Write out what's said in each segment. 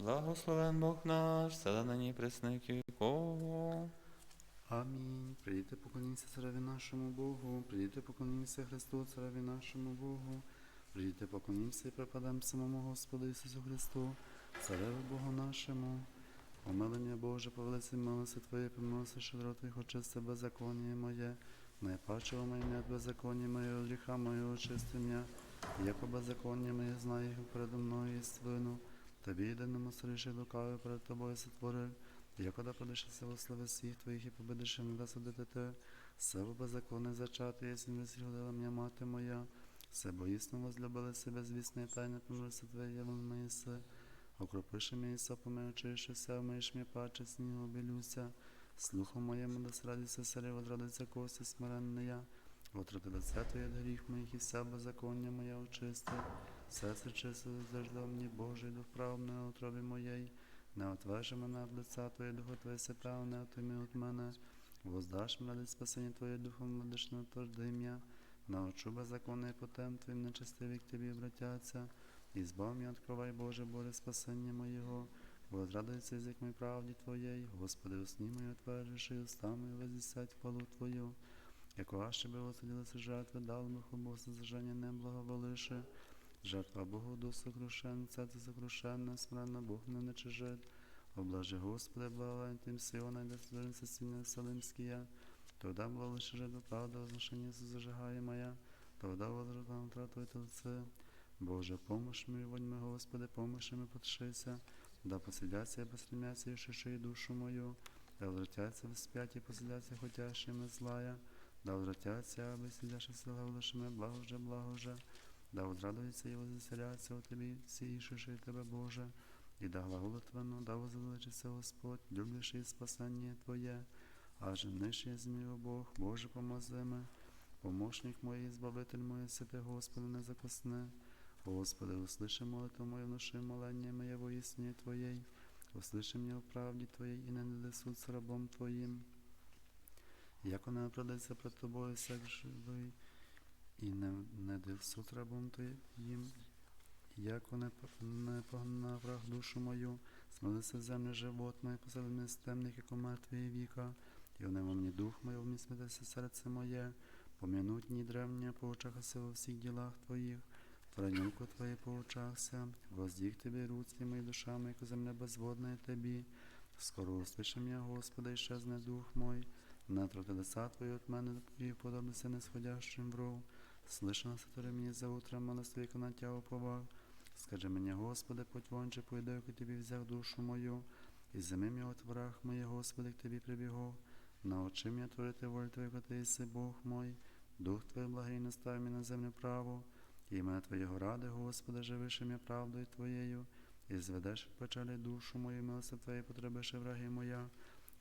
Благословен Бог наш, села на ній. Амінь. Прийдіть, поклоніться цареві нашому Богу, прийдіть, поклоніться Христу, цареві нашому Богу, прийдіть, поклоніться і припадемо самому Господу Ісусу Христу, цареві Богу нашому. Помилення Боже, по велиці Твоє, помилуйся, щедро Твоїх очисти беззаконня моє, найпачого моє від беззаконня моє, гріха моє очисти м'я, яко беззаконня моє знає їх передо мною і свину, Тобі єдиному соріші лукавий перед Тобою сотворив, Якода подишися во слави всіх твоїх і победиш не да судити те, себе беззаконне зачати, єсмь висілила м'я мати моя, все боїсно возлюбили себе, звісне тайне помилися твоє, вам моїсе, окропиши мій сопами, очиши все, вмиєш мій паче, снігу обілюся, слухом моєму да срадиться сарі, одрадиться кості смиренне я, отрати лице твоє гріх моїх і вся беззаконня моя очисти, серце чисте заждав мені Божий дух правний на утробі моєї, не отвежи мене від лиця Твоє, духу Твоє сепев, не отойми від мене. Воздаш мене від спасення Твоє, духом владишно тожди ім'я. Научу беззаконний потем Твоїм нечестиві к Тобі обратяться. І збав мені откровай, Боже, Боже, спасення моєго. Возрадується язик мій правді Твоєї. Господи, усні мої отвержиш, і уста мої возвісять хвалу Твою. Яко аж би осудилися жертви, дал би хубо заження не благоволише. Жертва Богу до сокрушен, серце сокрушенне, смиренно Бог не нечижит. Облажи Господи, благовень тим Сиона, де створиться сильне Салимськія. Тогда була лише жертва правда, возношення зажигає моя, тогда возродна втратує лице. Боже, помощ мені, вонь ми, Господи, помощ ми подшися, да посидяться і послімяться, і шиши душу мою, да возвратяться в сп'яті, посидяться хотящими злая, да возвратяться, аби сидяши сила влашими, благоже, благоже, да возрадується і возвеселяться у Тобі, всі ішиши Тебе, Боже, і да глаголотвено, да возвеличиться Господь, люблячи і спасення Твоє, аж нижче змію Бог, Боже, помози ми, помощник мій, збавитель мій, святи Господи, не закосне. Господи, услыши молитву мою, внуши молення моє во ясні Твоєї, услыши мені в правді Твоїй, і не нади суд з рабом Твоїм. Як вона оправдається пред Тобою, всяк живий, і не, не див суд рабом Твоїм, як не, не погнав душу мою, смилися в землю живот мій, посадив мене з темних, як у мертвої віка, і внемо мені дух мій, вмісмитися серце моє, пом'януть дні древні, поучахася во всіх ділах Твоїх, Творенюку Твоє поучався, воздіг Тобі руці мої душами, як земля безводна Тобі. Скоро услышим я, Господи, і щезне дух мой, натрати лица Твої от мене і подобися несходящим вру. Слышно, сотори мені за утром, молитві на Тя уповав. Скажи мені, Господи, путь вонче, пойду, як Тобі взяв душу мою, і зими мій от враг моє, Господи, к Тобі прибігов. Научи мене творити волю Твою, Ти єси Бог мой, Дух Твій благий настав мені на землю праву. Ім'я Твоєго ради, Господи, живиш ім'я правдою Твоєю, і зведеш в печалі душу мою, милости Твоєї потребиши враги моя,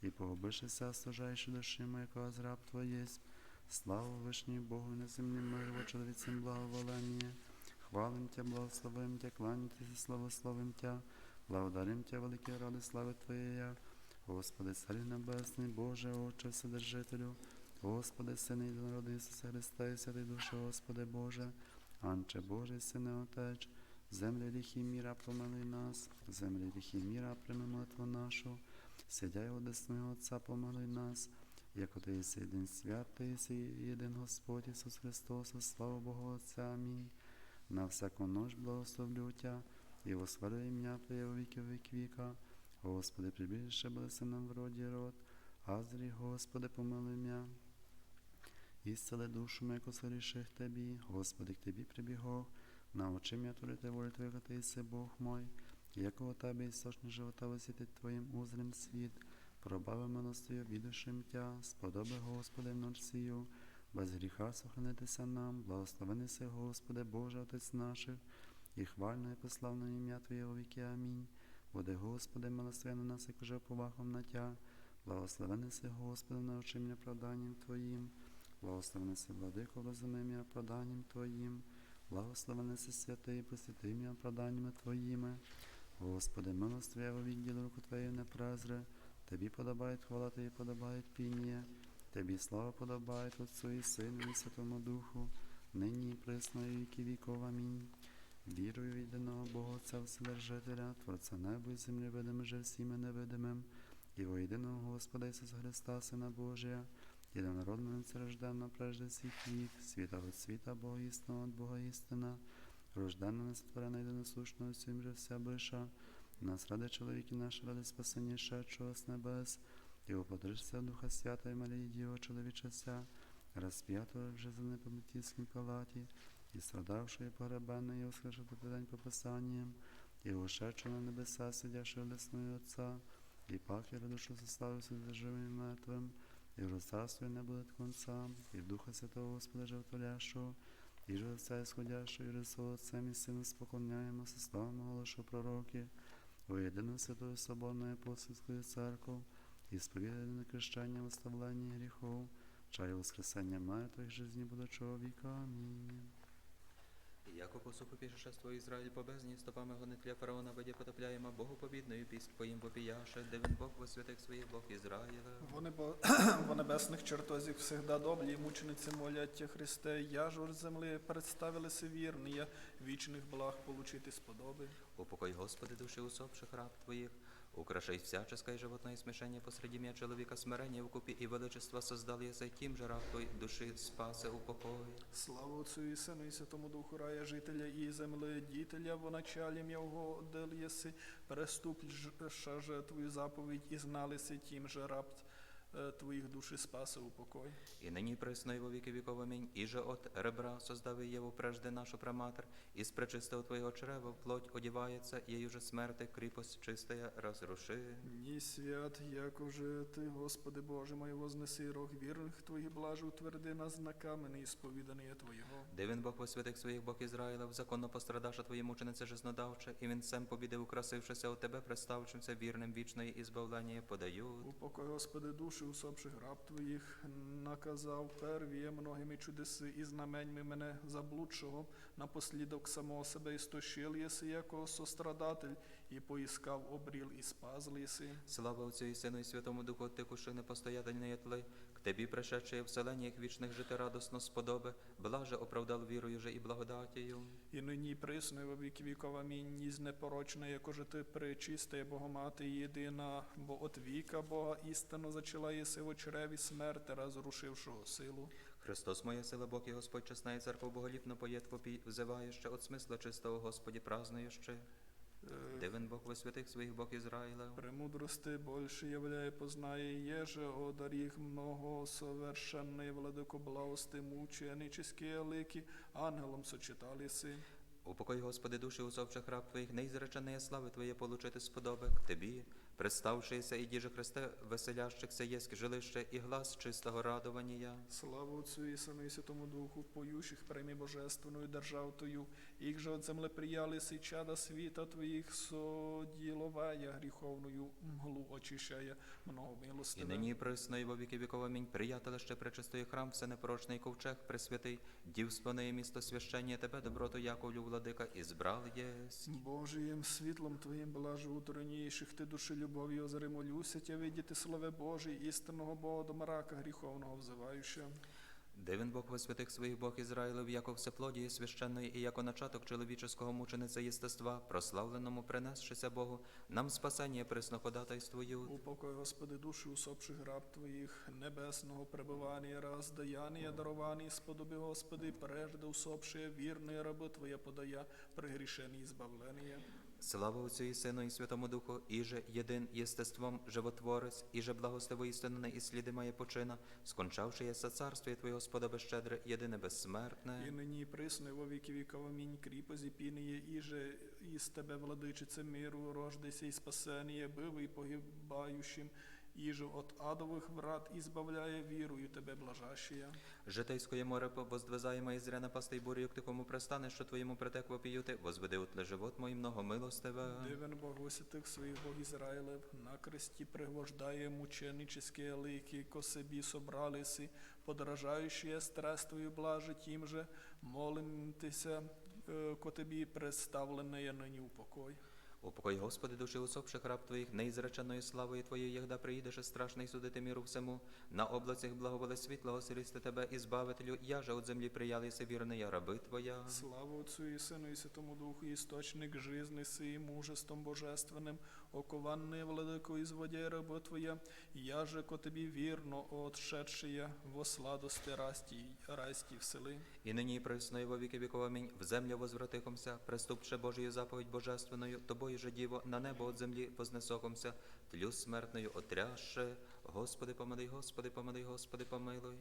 і погубишися, стожаючи душі моя, яка зраб Твоєсть. Слава вишній Богу, на землі мир, во чоловіцям благоволення. Хвалим Тя, благословим Тя, кланяйтеся, славословим Тя, благодарим Тя, великі ради, слави Твоєя. Господи, Царю Небесний, Боже, Отче, Вседержителю, Господи, Сини і народи Ісуса Христа, і святий душе, Господи Боже, Анче Боже, Сине Отеч, землі гріхи міра, помилуй нас, землі гріхи міра, прийми молитву нашу, сидяй одесного Отця, помилуй нас, як єси один святий, єдин Господь Ісус Христос, слава Богу Отця, Амінь. На всяку нож благословлю Тя, і восхвалю ім'я Твоє у віки вік віка. Господи, прибіжище благоси нам в роді род, Азрі, Господи, помилуй м'я. Ісцели душу мою, яку соріших Тебі, Господи, к Тебі прибігов, научи мене творити волю Твою, Ти Бог мой, якого Тебе істочник живота висвітить Твоїм узрим світ, пробави милостою, відушим Тя, сподоби, Господи, в сію, без гріха сохранитися нам, благословений си, Господи, Боже, Отець наших, і хвальне і пославне ім'я Твоє віки. Амінь. Буде, Господи, милостиве на нас, як уже повахом на Тя, благословений си, Господи, научи мене правданням Твоїм. Благословений си, владико, розуми ім'я проданням Твоїм, благословений си святий, посвяти ім'я проданнями Твоїми. Господи, милостиві відділ руку Твоєю не презре, Тобі подобає хвала, Тобі подобає пінія, Тобі слава подобає Отцу і Сину і Святому Духу, нині і присно і віки віков. Амінь. Вірую в єдиного Бога Отця Вседержителя, Творця неба і землі, видимо же всім і невидимим, і во єдиного Господа Ісуса Христа, Сина Божия, єдинородного нецерожденного прежде всіх вік, світа від світа, Бога істинного від Бога істина, рождена несотворена єдиносушного, всім же вся биша, нас ради чоловіки наш, ради спасення шедшого з небес, і уподришся Духа Свята і Марії Діво чоловічася, розп'ятого вже за непомітівським палаті, і погребенний, і воскрешити день по Писанням, і ушедши на небеса, сидяши лесною Отца, і пахіра душу сославився за живим і мертвим, і в розцарстві не буде конца, і Духа Святого Господа животворящого, і ж Отця ісходящого, і Рису Отцем і Сином споклоняємо, составимо голосу пророки, у єдину святою Соборною Апостольською церкву, і сповідане на крещення восставлення гріхов, чаю воскресення мертвих, жизні будучого віка. Амінь. Яко по суху пішешество Ізраїль побезні, стопами гонитля фараона воді потопляємо Богу побідною піснь твоїм попіяше, де він Бог во святих своїх Бог Ізраїля. Вони по, во небесних чертозях всегда доблі, мучениці молять Христе, я ж з землі представилися вірні, я вічних благ получити сподоби. Упокой, Господи, душі усопших раб Твоих, украшай всяческое животное смешение посреди человека смирения в купе и величества создал я тим же раб Твой души спасе упокой. Слава Отцю і Сину і Святому Духу рая, жителя і земли, в началі м'яго дел єси, переступ ж же Твою заповідь і зналися тим же раб Твоїх душі спасе упокой. И ныне и пресно и во веки веков аминь. И же от ребра создави его прежде нашу праматер, и с пречистого Твоего чрева плоть одевается, ею же смерти крепость чистая разруши. Ні свят, як уже ти, Господи Боже мой, вознеси рог вірних Твоїх блажу, утверди нас знаками неісповідані Твоєго. Дивен Бог во святих своїх Бог Ізраїлев, законно пострадаша Твої мученице жизнодавче, і він сем побідив, украсившися у Тебе, представившимся вірним вічної ізбавлення подають. Упокой, Господи, душі усопших раб Твоїх, наказав первіє многими чудеси і знаменьми мене заблудшого, напослідок самого себе істощил єси, яко сострадатель, і поіскав обріл і спаз єси. Слава Отцю і Сину і Святому Духу, Ти куши непостоятельної тли, к Тебі пришедшие в селениях вічних жити радосно сподоби, блаже оправдал вірою же і благодатію. І нині присно, і во віки віков, амінь, ні непорочна, яко же ти пречиста, Богомати єдина, бо от віка Бога істину зачала єси в очреві смерти, розрушившого силу. Христос моя сила, Бог і Господь, чесна і церква боголіпно поєт попій, взиваєще от смисла чистого Господі, празнуєще. Е, Дивен Бог во святих своїх Бог Ізраїла. Премудрости больше являє, познає, еже одарих много совершенный владико благости мученические лики, ангелом сочеталися. Упокой, Господи, душі усопших раб Твоїх, неізреченої слави Твоє получити сподобик к Тебі, представшися і діже Христе, веселящихся єск жилище і глас чистого радования. Слава Отцю і Сину і Святому Духу, поющих премі Божественною держав Твою, їх же от земле приялися і чада світа Твоїх соділовая гріховною мглу очищає много І милостиве. нині присно, і во віки віков амінь. Приятелище пречистої храм, всенепорочний ковчег, пресвятий, дів спонеє місто священня Тебе, доброто Яковлю, владика, і збрав єсть. Божиєм світлом Твоїм блажу утроніших ти душі любові озари молюся тя видіти слове Боже, істинного Бога до мрака гріховного взиваючи. Дивен Бог во святих своїх Бог Ізраїлев, яко всеплодіє священної і яко начаток чоловіческого мучениця єстества, прославленому принесшися Богу, нам спасення присно ходатайствую. Упокой, Господи, душі усопших раб Твоїх, небесного пребування, роздаяння, даровані, сподоби, Господи, прежде усопшие, вірне раби Твоє подая, пригрішені і збавлення. Слава Отцю і Сину і Святому Духу, і же єдин єстеством животворець, і же благостиво істину і сліди має почина, скончавши єса царство Твоє, Господа безщедре, єдине безсмертне. І нині присно, і во віки віков, амінь, кріпо зіпініє, і же із Тебе, владичице миру, рождайся і спасеніє, бив і погибаючим, же от адових врат ізбавляє вірою Тебе блажащія. Житейськое море воздвизаємо і зря напасти й бурю, к такому пристане, що Твоєму притек вопіюти, возведи утле живот мой много милостиве. Дивен Бог висвятих своїх Бог Ізраїлев, на кресті пригвождає мученическі лики, ко собі собралися, подражаючи страствою блажи тим же, молимтеся, е, ко тобі представлене нині у покой. Упокой, Господи, душі усопших раб Твоїх, неізреченою славою Твоєю, ягда приїдеш страшний судити міру всему. На облацях благоволи світлого сирісти Тебе, і збавителю, я же от землі приялися вірний, я раби Твоя. Слава Отцю і Сину і Святому Духу, істочник жизни сии, мужеством божественним, окованний владико і зводя рабо Твоя, я же ко Тобі вірно, отшедшия, во сладости расті, расті всели. І нині і присно, і во віки віков, амінь. В землю возвратихомся, приступше Божою заповідь божественною, тобою же діво, на небо от землі вознесохомся, тлю смертною отряше. Господи, помилуй, Господи, помилуй, Господи, помилуй.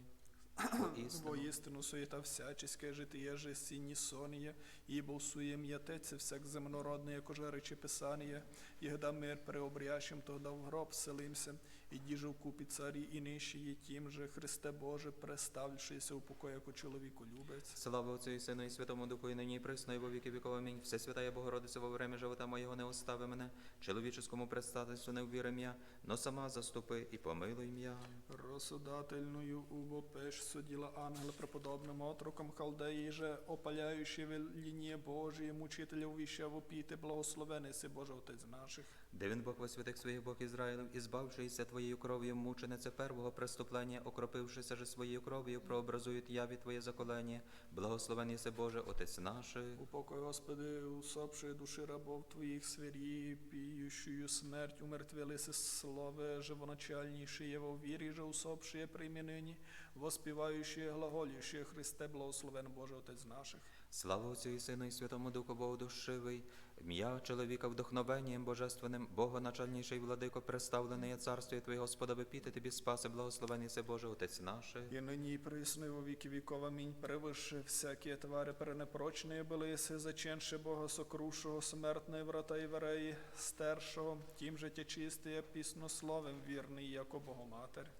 Істину. Воістину суєта всяческое житие же сінні соніє, ібо суєм ятеце всяк земнородне, як уже речі писаніє, і да мир преобрящим, тогда в гроб селимся, і діжу в купі царі і нищі, тім же Христе Боже, преставлюшися у покої, як чоловіку любець. Слава Отцю і Сину і Святому Духу, і нині і присно, і во віки віков. Амінь. Все святая Богородиця во время живота моєго не остави мене, чоловіческому предстательству не ввірим я, но сама заступи і помилуй м'я. Розсудательною убопеш судила ангел преподобним отроком халдеї же, опаляючи велінє Божіє, мучителя віщав опіти, благословений си Боже Отець наших. Де він Бог во святих своїх Бог Ізраїлів, і збавшися твоєю кров'ю мученице первого преступлення, окропившися же своєю кров'ю, прообразують яві Твоє заколення. Благословен єси Боже, Отець наш. Упокой, Господи, усопшие души рабов Твоих, свери, пиющую смерть, умертвилися слове живоначальнейшие во вірі же усопшие прийми нині, воспіваючие, глаголющие Христе, благословен Боже Отець наших. Слава Отцю і Сину і Святому Духу Богу душивий, м'я чоловіка вдохновенням божественним, Бога начальніший владико, представлений є царстві Твоє, Господа, випіти Тобі спаси, благословен єси Боже, Отець наш. І нині і присно, і во віки віков, амінь. Превише всякі твари перенепрочні були, си заченши Бога сокрушого, смертної врата і вереї, стершого, тім же тя чистия, піснословим вірний, яко Богоматер.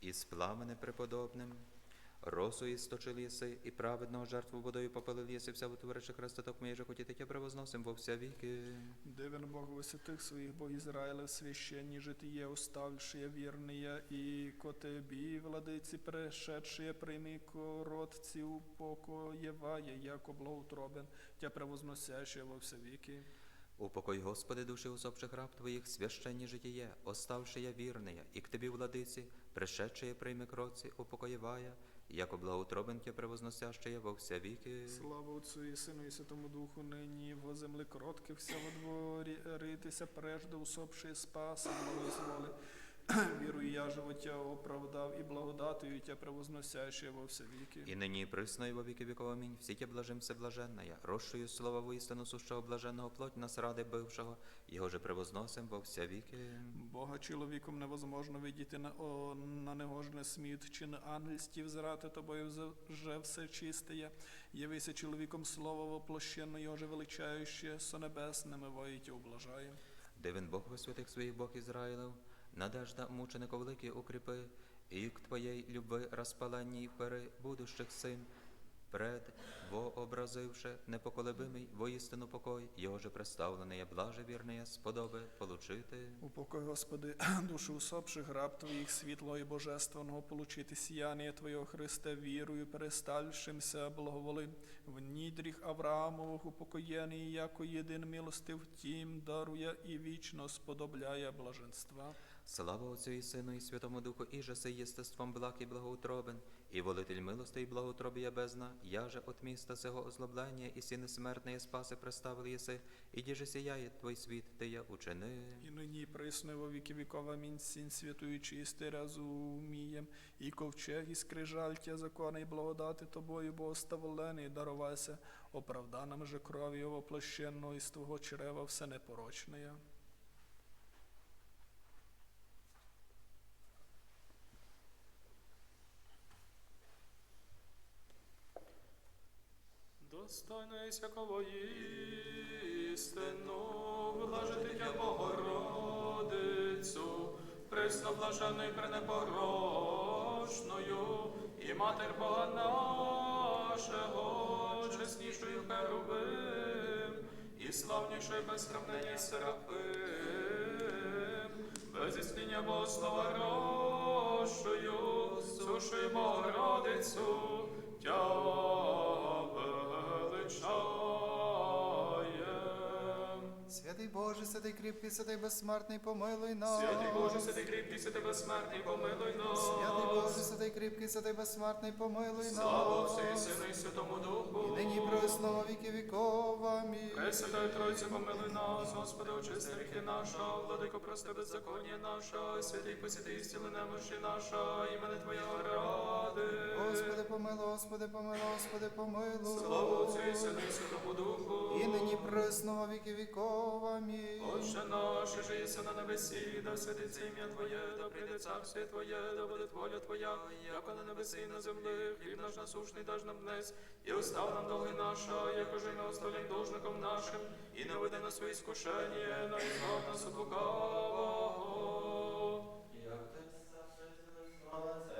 І з пламене преподобним, росу єси, і праведного жертву водою попалив єси, вся витворивши хрестоток моєї же хотіти тя превозносим во вся віки. Дивен Бог висвятих своїх Бог Ізраїлев, священні житие, уставшие вірные, і ко тебі, владиці, пришедшие, прийми коротці упокоєває, яко благоутробен, тя превозносяще во все віки. Упокой, Господи, душі усопших раб Твоїх, священні житіє, оставши я вірне, і к Тобі, владиці, пришедшие прийми кроці, упокоєвая, яко благоутробен Тя превозносяще во вся віки. Слава Отцю і Сину і Святому Духу, нині во землі кротких вся во дворі ритися, прежде усопши спаси, благозволи. Вірую я живоття оправдав і благодатою тя превозносяще во все віки. І нині і присно, і во віки віков, амінь. Всі тя блажим все блаженная, розшую слова воістину сущого блаженного плоть нас ради бившого, його же превозносим во вся віки. Бога чоловіком невозможно видіти на, о, на негожне сміт, чи на ангельстів зрати тобою вже все чистеє. Явися чоловіком слово воплощенно, його же величаюче, со небесними воїть облажає. Дивен Бог во святих своїх Бог Ізраїлев, надежда мученико великий укріпи, і к Твоєї люби розпаленній пери будущих син, пред вообразивши непоколебимий воістину покой, його же представлений, блаже вірне, сподоби получити. Упокой, Господи, душу усопших раб Твоїх світло і божественного получити сіяння Твоєго Христе, вірою перестальшимся, благоволи в нідріх Авраамових упокоєний, яко єдин милостив тім дарує і вічно сподобляє блаженства. Слава Отцю і Сину і Святому Духу, і же сей єстеством благ і благоутробен, і волитель милости і благоутробія бездна, я же от міста сего озлоблення, і сіни смертної спаси представили єси, і діже сіяє Твой світ, ти я учини. І нині і присно во віки віков, амінь, сін святую чистий разумієм, і ковчег, і скрижаль тя закони, і благодати тобою, бо оставлений, дарувайся, оправданим же кров'ю воплощенного, із твого чрева все непорочне. Достойно всякової істину, блажити тя Богородицю, пресноблаженою пренепорочною, і Матер Бога нашого, чеснішою Херувим, і славнішою без сравнення Серафим, без істиння Богослова рощою, сушою Богородицю, тя Святий Боже, святий кріпкий, святий безсмертний, помилуй нас. Святий Боже, святий кріпкий, святий безсмертний, помилуй нас. Святий Боже, святий кріпкий, святий безсмертний, помилуй нас. Слава Отцю і Сину і Святому Духу. І нині присно віки віков. Амінь. Пресвятая Тройця, помилуй нас, Господи, очисти гріхи наша, владико, прости беззаконня наша, святий посвятий стіли немощі наша, імени Твоєго ради. Господи, помилуй, Господи, помилуй, Господи, помилуй. Слава Отцю і Сину і Святому Духу. І нині присно віки віков. Амінь. Отче наш, що єси на небесі, да святиться ім'я Твоє, да прийде царство Твоє, да буде воля Твоя, як на небесі і на землі, хліб наш насушний даж нам днес, і остав нам долги наша, як уже ми оставляємо должником нашим, і не веди на свої скушення, на відваг нас от лукавого. Амінь.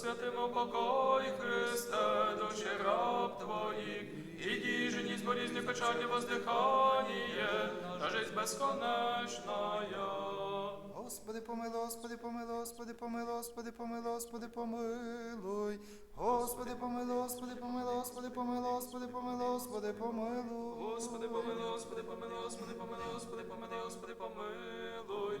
За святим покой, Христе, дочі раб Твоїх, і діжені з болізні печальні воздихання, та жизнь безконечная. Господи, помилуй, Господи, помилуй, Господи, помилуй, Господи, помилуй, Господи, помилуй. Господи, помилуй, Господи, помилуй, Господи, помилуй, Господи, помилуй, Господи, помилуй. Господи, помилуй, Господи, помилуй, Господи, помилуй, Господи, помилуй, Господи, помилуй.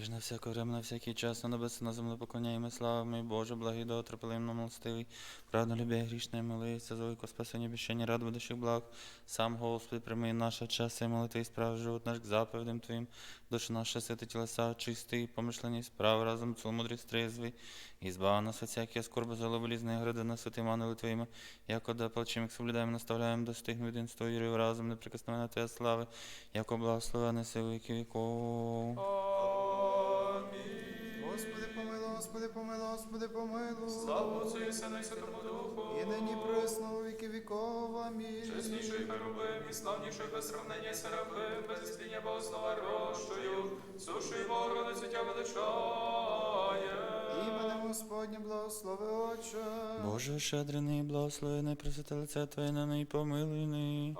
І ж на всяке время, на всякий час, на небеси, на землю поклоняємо, слава мій Боже, благий до терпеливно милостивий, правда любя грішне, милується, за велико спасення, обіщення, рад будущих благ. Сам Господи, прийми наша час і молитви, і справ живот наш к заповідям Твоїм, душа наша святи тілеса, чистий, помишлені і справ, разом ціломудрий стрезвий, і збава нас від всяких скорби, залоболізної гради на святим ангели Твоїми, яко да палчим, як соблюдаємо, наставляємо, достигну єдинство вірою разом, неприкосновена Твоя слави, яко благословене си віки віков. Господи, помилуй, Господи, помилуй, Слава Отцю і Сину і Святому Духу. І нині присно у віки віков. Амінь. Чесніший херувим і славніший без сравнення серафим, без істиння Богослова рощою, суші Богородицю тя величає. Іменем Господнє благослови Отче. Боже щедрений, благословений, пресвяте лице Твоє на неї помилуйний.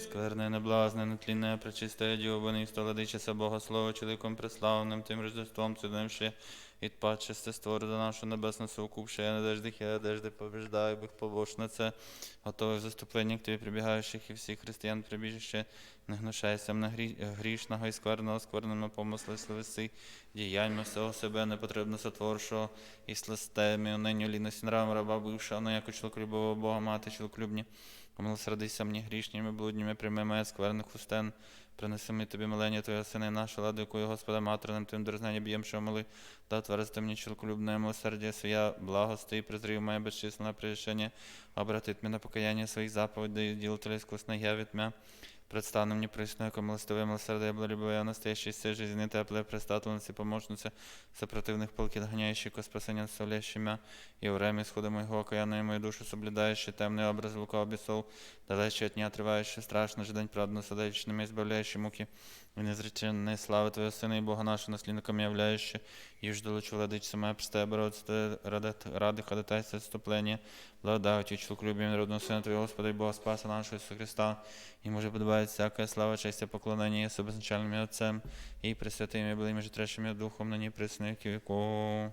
Скверне, неблазне, нетлінне, пречисте, діобаний, столадичеся Бога Слово, чоловіком преславним, тим Рождеством, цидним ще відпадше створи до нашу небесну совокупше, я надежди, я надежди побіждаю, бих побошнице, готовий в заступленні к Тобі прибігаючих і всіх християн прибіжище, не гнушайся на грі... грішного і скверного, скверними помисли, словеси, діяньми всього себе непотребно сотворшого, і сластемі, нині ліності нравом раба бившого, на яко чоловіколюбового Бога мати, чоловіколюбні, Помилосердися мені грішніми, блудніми, прийми моє скверних устен, принеси мені тобі милення Твоя сина і наша ладу, якою Господа матерним Твоїм дорзнання б'єм, що моли, да тверезти мені чоловіколюбне милосердя своя, благости і презрів моє безчисленне прирішення, обратить мене покаяння своїх заповідей, діл я від мя. Представно мені присно, яко милостиве я благолюбиве, настоящий все жизни, тепле, престатленці, помощнице, сопротивних полки, доганяющий ко спасення, наставляющий мя, і время сходу моєго окаянної мою душу соблюдающий, темний образ лука обісов, далече от дня триваючи, страшно же день правду, садаючи, на збавляючи муки, і незреченної слави Твоєго Сина і Бога нашого наслідником являючи, і ж долучу владичця моя просте боротися, ради, ради ходатайства відступлення, благодаті, чоловіколюбім народного Сина Твого, Господа і Бога Спаса нашого Ісуса Христа, і може подобається всяка слава, честь і поклонення Єсу безначальним Отцем, і пресвятим і белим і житречим Духом, нині присних віков.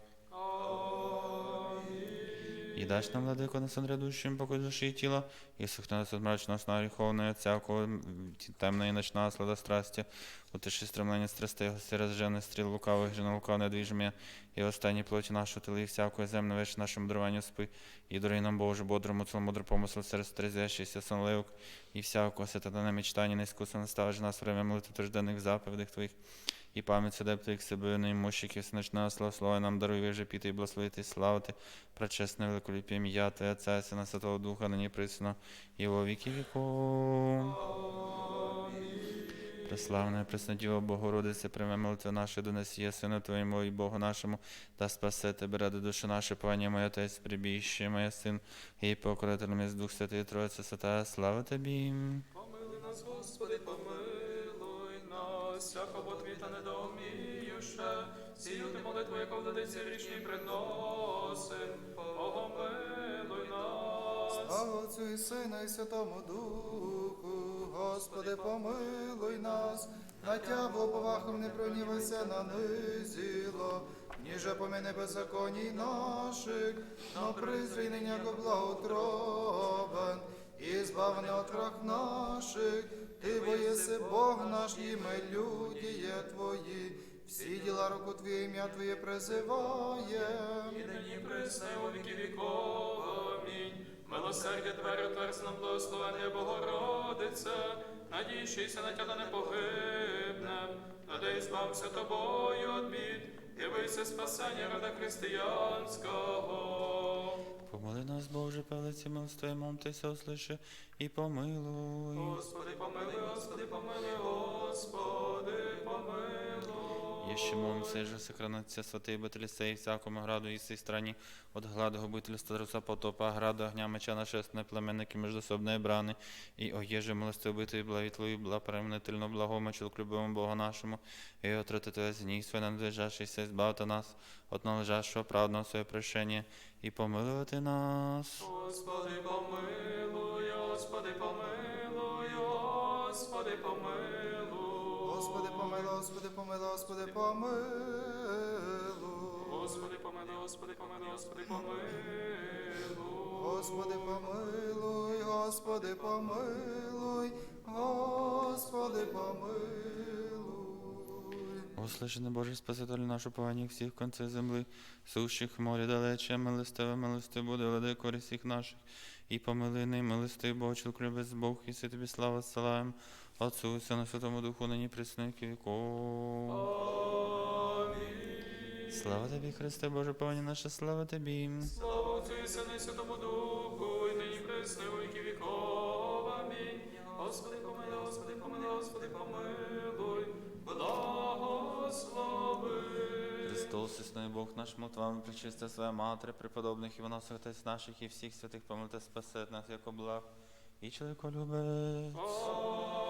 І дасть нам, владико, на сон грядущим, покой душі і тіла, і сухне нас від мрачного сна гріховної, всякого темної ночного слада страсті, утиші стремлення страстей, гості розжене стріл лукавих, жена лукав недвіжмє, і останні плоті нашого тили, і всякої земне вещ нашому даруванню спи, і дорогі нам Боже, бодрому, ціломудру помислу, серед стрезящийся сонливок, і всякого свята на мечтання, не искусно наставиш нас время молитви тожденних заповідей Твоїх, і пам'ять Твоїх себе, неймущих, і сночного слава, слава нам даруй, вижи піти і благословити, славити, пречесне великоліп'я ім'я Твоє, Отця, Сина, Святого Духа, нині присно, і во віки віков. Преславне, Преснодіво Богородице, прийме молитву нашу, донесі Сину Твоєму і Богу нашому, та спасе тебе, ради душі наші, пані моя, Отець, прибіще, моя син, і покорителем із Дух Святий, Троїця Свята, слава Тобі. Помилуй нас, Господи, помилуй. твіта недоуміюще, сію ти молитву, яка владиці грішні приносим, помилуй нас. Слава Отцю і Сину і Святому Духу, Господи, помилуй нас, на тя повахом не пронівайся на низіло, ніже помини беззаконій наших, но призрій ниняко благотробен, і збавне от враг наших, ти боєси Бог наш, і ми люди є Твої, всі діла руку Твої, ім'я Твоє призиває. І нині присне у віки віков. Амінь. Милосердя двері отверз нам благословення Богородице, надійшися на тя да не погибне, надай збався тобою від бід, явися спасення рода християнського. Помоли нас, Боже, пелиці милостиві, момтеся, услиши і помилуй. Господи, помилуй, Господи, помилуй, Господи, помилуй. Еще молимся, же сохранится святые баталисей всякому граду и сей стране, от гладу губительства руса потопа, граду огня меча нашестне племенники междособної брани, і о єже милости убитої благі бла пременительно благому чоловік любимому Богу нашому, і отрати Твоє зні, своє надлежащийся, збавте нас от належащого правдного своє прощення, і помилувати нас. Господи, помилуй, Господи, помилуй, Господи, помилуй. Господи, помилуй, Господи, помилуй, Господи, помилуй. Господи, помилуй, Господи, помилуй, Господи, помилуй. Господи, помилуй, Господи, помилуй, Господи, помилуй. Услышане Боже Спаситель нашу повинні всіх конців земли, сущих морі далече, милостиве, милости буде, влади користь всіх наших, і помили не милостив Бог, чоловік любець Бог, і си тобі слава зсилаєм, Отцу і Сину, Святому Духу, нині присники віков. Амінь. Слава тобі, Христе Боже, повинні наша, слава тобі. Слава Отцю і Сину і Святому Духу, і нині віки віков. Амінь. Господи, помилуй, Господи, помилуй, Господи, помилуй, благослови. Христос, існий Бог наш, молитвами причисти своя Матері, преподобних і виносих Отець наших і всіх святих помилуйте спасет нас, як благ, і чоловіколюбець. Амінь.